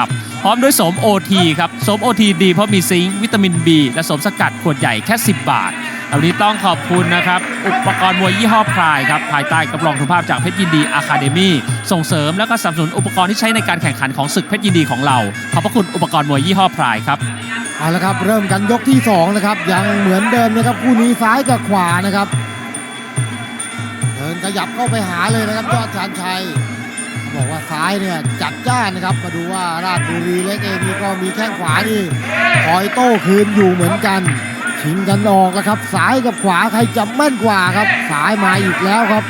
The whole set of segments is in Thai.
กับพร้อมด้วยสมโอทีครับสมโอทีดีเพราะมีซิงค์วิตามิน B และสมสกัดขวดใหญ่แค่ 10 บาทวันนี้ต้องขอบคุณนะครับ อุปกรณ์มวยยี่ห้อพรายครับ ภายใต้กระรองคุณภาพจากเพชรยินดีอะคาเดมี่ส่งเสริมและก็สนับสนุนอุปกรณ์ที่ใช้ในการแข่งขันของศึกเพชรยินดีของเรา ขอบพระคุณอุปกรณ์มวยยี่ห้อพรายครับเอาละครับเริ่มกันยกที่2นะครับยังเหมือนเดิมนะครับคู่นี้ซ้ายกับขวานะครับเดินขยับเข้าไปหาเลยนะครับยอดชานชัย บอกว่าซ้ายเนี่ยจัดจ้านนะครับ มาดูว่าราชบุรีเล็กเองนี่ก็มีแข้งขวานี่คอยโต้คืนอยู่เหมือนกันชิงกันออกแล้วครับซ้ายกับขวาใครจะแม่นกว่าครับซ้ายมาอีกแล้วครับ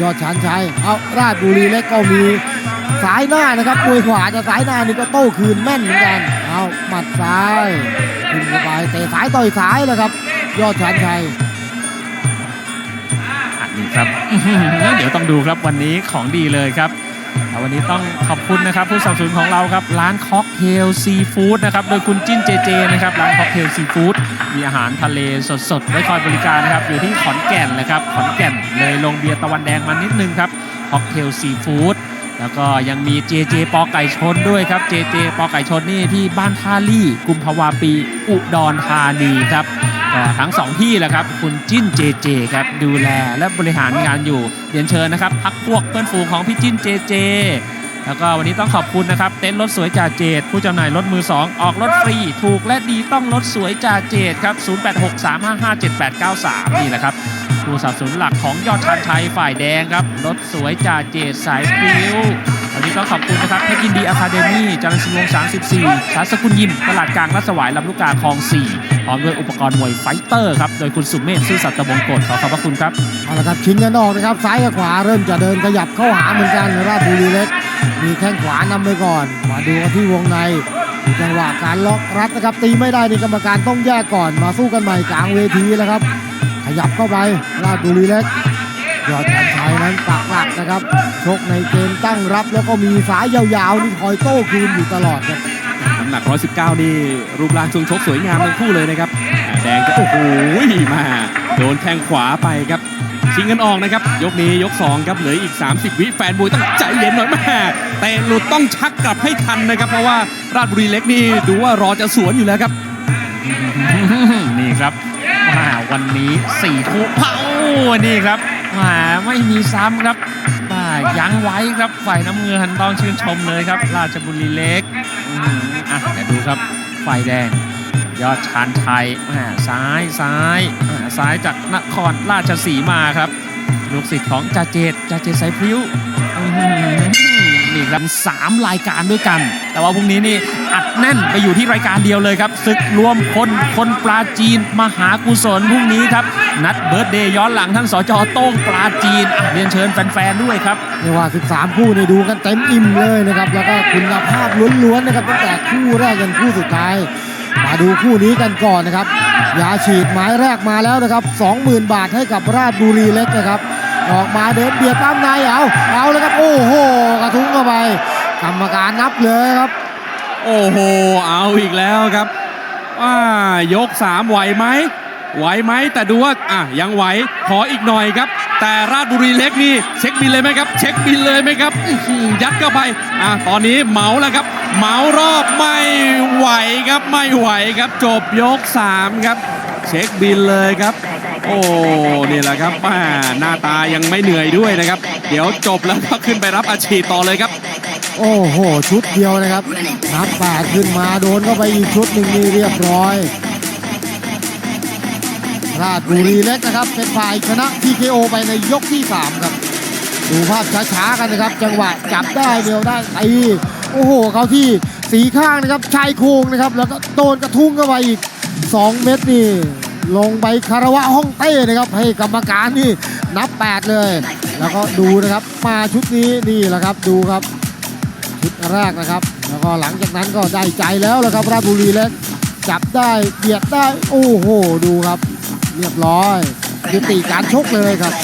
ยอดชานชัยเอาราชบุรีเล็กก็มีสายหน้านะครับมวยขวาแต่สายหน้านี่ก็โต้คืนแม่นเหมือนกันเอาหมัดซ้ายขึ้นไปเตะสายต่อยสายแล้วครับ ยอดชานชัยอันนี้ครับเดี๋ยวต้องดูครับวันนี้ของดีเลยครับ วันนี้ต้องขอบคุณนะครับผู้สนับสนุนของเราครับ ร้านค็อกเทลซีฟู้ดนะครับโดยคุณจิ้นเจเจนะครับร้านค็อกเทลซีฟู้ดมีอาหารทะเลสดๆไว้คอยบริการนะครับอยู่ที่ขอนแก่นนะครับขอนแก่นเลยลงเบียร์ตะวันแดงมานิดนึงครับค็อกเทลซีฟู้ดแล้วก็ยังมีเจเจปอไก่ชนด้วยครับเจเจปอไก่ชนนี่ที่บ้านท่าลี่ กุมภาวาปี อุดรธานีครับ ทั้งสองที่แหละครับ คุณจิ้นเจเจครับดูแลและบริหารงานอยู่เรียนเชิญนะครับพักพวกเพื่อนฝูงของพี่จิ้นเจเจแล้วก็วันนี้ต้องขอบคุณนะครับ เต็นท์รถสวยจ่าเจดผู้จำหน่ายรถมือ 2 ออกรถฟรี ถูกและดีต้องรถสวยจ่าเจดครับ 0863557893 นี่แหละครับผู้สับสนุนหลักของยอดชานชัยฝ่ายแดงครับ รถสวยจ่าเจดสายฟิววันนี้ก็ขอบคุณนะครับเพชรยินดีอะคาเดมี่จรัญชิวงศ์34ชาสกุลยิมตลาดกลางรัศวายลำลูกกาคลอง 4 พร้อมด้วยอุปกรณ์มวยไฟเตอร์ครับ โดยคุณสุเมธซื่อสัตย์ตะบงกฎขอขอบพระคุณครับ เอาละครับชิงกันออกนะครับ ซ้ายกับขวาเริ่มจะเดินขยับเข้าหาเหมือนกันราชบุรีเล็ก มีแข้งขวานำไปก่อน มาดูกันที่วงในจังหวะการล็อกรัดนะครับตีไม่ได้นี่กรรมการต้องแยกก่อน มาสู้กันใหม่กลางเวทีแล้วครับ ขยับเข้าไปราชบุรีเล็กยอดชันชัยนั้นปักหลักนะครับชกในเกมตั้งรับแล้วก็มีสายยาวๆนี่คอยโต้คืนอยู่ตลอดครับ หนัก 119 นี่รูปร่างช่วงชกสวยงามทั้งคู่เลยนะครับ แดงก็โอ้โหมา โดนแทงขวาไปครับ ชิงกันออกนะครับ ยกนี้ยก 2 ครับเหลืออีก 30 วิแฟนมวยต้องใจเย็นหน่อยแม่แต่หลุดต้องชักกลับให้ทันนะครับ เพราะว่าราชบุรีเล็กนี่ดูว่ารอจะสวนอยู่แล้วครับ นี่ครับวันนี้สี่คู่เผานี่ครับมาไม่มีซ้ำครับ ยังไว้ครับฝ่ายน้ำเงินต้องชื่นชมเลยครับ ราชบุรีเล็กอะเดี๋ยวดูครับฝ่ายแดง ยอดชานชัยอ่าซ้ายซ้ายซ้ายจากนครราชสีมาครับ ลูกศิษย์ของจ่าเจตจ่าเจตสายพริ้ว อื้อหือนี่ครับสามรายการด้วยกัน แต่ว่าพรุ่งนี้นี่อัดแน่นไปอยู่ที่รายการเดียวเลยครับศึกรวมคนคนปลาจีนมหากุศลพรุ่งนี้ครับ นัดเบิร์ดเดย์ย้อนหลังท่านสจโต้งปลาจีนเรียนเชิญแฟนๆด้วยครับเรียกว่า 13 คู่นี่ดูกันเต็มอิ่มเลยนะครับ แล้วก็คุณภาพล้วนๆนะครับตั้งแต่คู่แรกจนคู่สุดท้าย มาดูคู่นี้กันก่อนนะครับยาฉีดหมายแรกมาแล้วนะครับ 20,000 บาทให้กับราชบุรีเล็กนะครับ ออกมาเดินเบียดตามในเอาเอาแล้วครับโอ้โหกระทุ้งเข้าไปกรรมการนับเลยครับ โอ้โหเอาอีกแล้วครับว่ายก3ไหวไหมไหวไหมแต่ดูว่าอะยังไหวขออีกหน่อยครับ แต่ราชบุรีเล็กนี่เช็คบินเลยไหมครับ เช็คบินเลยไหมครับยัดเข้าไปอะตอนนี้เหมาแล้วครับ เหมารอบไม่ไหวครับไม่ไหวครับ จบยก3ครับ เช็คบินเลยครับ โอ้นี่แหละครับป้าหน้าตายังไม่เหนื่อยด้วยนะครับ เดี๋ยวจบแล้วก็ขึ้นไปรับอาชีพต่อเลยครับ โอ้โห ชุดเดียวนะครับนับแปดขึ้นมาโดนเข้าไปอีกชุดหนึ่งนี่เรียบร้อยราชบุรีเล็กนะครับ เป็นฝ่ายชนะ TKO ไปในยกที่ 3 ครับ ดูภาพช้าๆกันนะครับ จังหวะจับได้เดียวได้ตีโอ้โห เขาที่สีข้างนะครับชายโครงนะครับ แล้วก็โดนกระทุ้งเข้าไปอีก 2 เม็ดนี่ ลงไปคารวะห้องเต้นะครับ ให้กรรมการนี่นับ 8 เลย แล้วก็ดูนะครับมาชุดนี้นี่แหละครับดูครับ ชุดแรกนะครับ แล้วก็หลังจากนั้นก็ได้ใจแล้วละครับราชบุรีเล็กจับได้เบียดได้โอ้โห ดูครับ เรียบร้อยยุติการชกเลยครับ